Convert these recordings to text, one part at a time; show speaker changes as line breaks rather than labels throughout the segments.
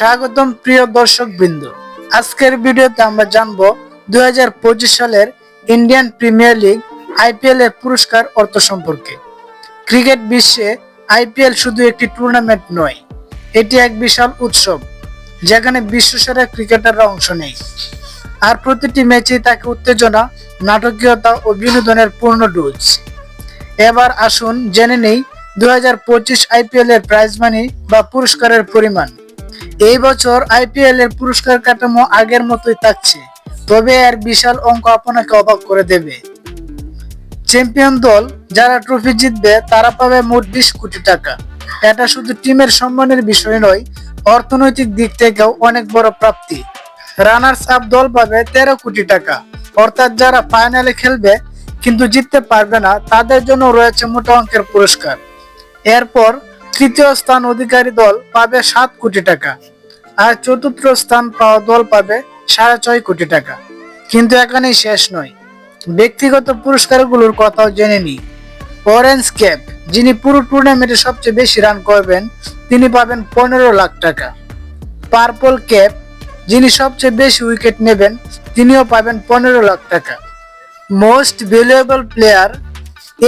স্বাগতম প্রিয় দর্শক বৃন্দ আজকের ভিডিওতে আমরা জানব দুই হাজার পঁচিশ সালের ইন্ডিয়ান প্রিমিয়ার লিগ আইপিএল এর পুরস্কার অর্থ সম্পর্কে। ক্রিকেট বিশ্বে আইপিএল শুধু একটি টুর্নামেন্ট নয়, এটি এক বিশাল উৎসব, যেখানে বিশ্বসেরা ক্রিকেটাররা অংশ নেয়। আর প্রতিটি ম্যাচেই তাকে উত্তেজনা, নাটকীয়তা ও বিনোদনের পূর্ণ ডোজ। এবার আসুন জেনে নেই দু হাজার পঁচিশ আইপিএল এর প্রাইজ মানি বা পুরস্কারের পরিমাণ। এই বছর আইপিএল এর পুরস্কার কাঠামো আগের মতোই থাকছে, তবে এর বিশাল অঙ্ক আপনাকে অবাক করে দেবে। চ্যাম্পিয়ন দল যারা ট্রফি জিতবে, তারা পাবে মোট বিশ কোটি টাকা। এটা শুধু টিমের সম্মানের বিষয় নয়, অর্থনৈতিক দিক থেকেও অনেক বড় প্রাপ্তি। রানার্স আপ দল পাবে তেরো কোটি টাকা, অর্থাৎ যারা ফাইনালে খেলবে কিন্তু জিততে পারবে না, তাদের জন্য রয়েছে মোটা অঙ্কের পুরস্কার। এরপর তৃতীয় স্থান অধিকারী দল পাবে সাত কোটি টাকা, আর চতুর্থ স্থান পাওয়া দল পাবে সাড়ে ছয় কোটি টাকা। কিন্তু এখানেই শেষ নয়। ব্যক্তিগত পুরস্কারগুলোর কথাও জেনে নিই। অরেঞ্জ ক্যাপ যিনি পুরো টুর্নামেন্টে সবচেয়ে বেশি রান করবেন, তিনি পাবেন পনেরো লাখ টাকা। পার্পল ক্যাপ যিনি সবচেয়ে বেশি উইকেট নেবেন, তিনিও পাবেন পনেরো লাখ টাকা। মোস্ট ভ্যালুয়েবল প্লেয়ার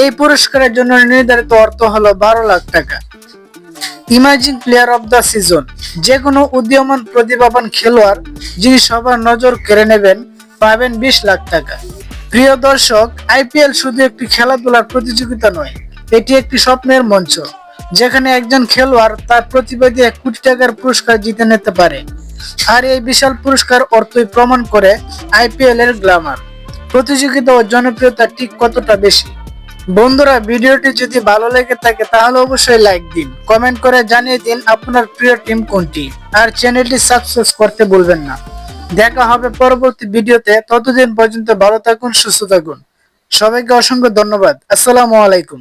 এই পুরস্কারের জন্য নির্ধারিত অর্থ হলো বারো লাখ টাকা। Emerging player of the season যে কোনো উদীয়মান প্রতিভাবান খেলোয়াড় যিনি সবার নজর কেড়ে নেবেন, পাবেন বিশ লাখ টাকা। প্রিয় দর্শক আইপিএল শুধু একটি খেলাধুলার প্রতিযোগিতা নয়, এটি একটি স্বপ্নের মঞ্চ, যেখানে একজন খেলোয়াড় তার প্রতিভা দিয়ে কোটি টাকার পুরস্কার জিতে নিতে পারে। আর এই বিশাল পুরস্কার অর্থই প্রমাণ করে আইপিএল এর গ্ল্যামার প্রতিযোগিতা ও জনপ্রিয়তা ঠিক কতটা বেশি? বন্ধুরা, ভিডিওটি যদি ভালো লেগে থাকে, তাহলে অবশ্যই লাইক দিন। কমেন্ট করে জানিয়ে দিন আপনার প্রিয় টিম কোনটি। আর চ্যানেলটি সাবস্ক্রাইব করতে ভুলবেন না। দেখা হবে পরবর্তী ভিডিওতে। ততদিন পর্যন্ত ভালো থাকুন, সুস্থ থাকুন। সবাইকে অসংখ্য ধন্যবাদ। আসসালামু আলাইকুম।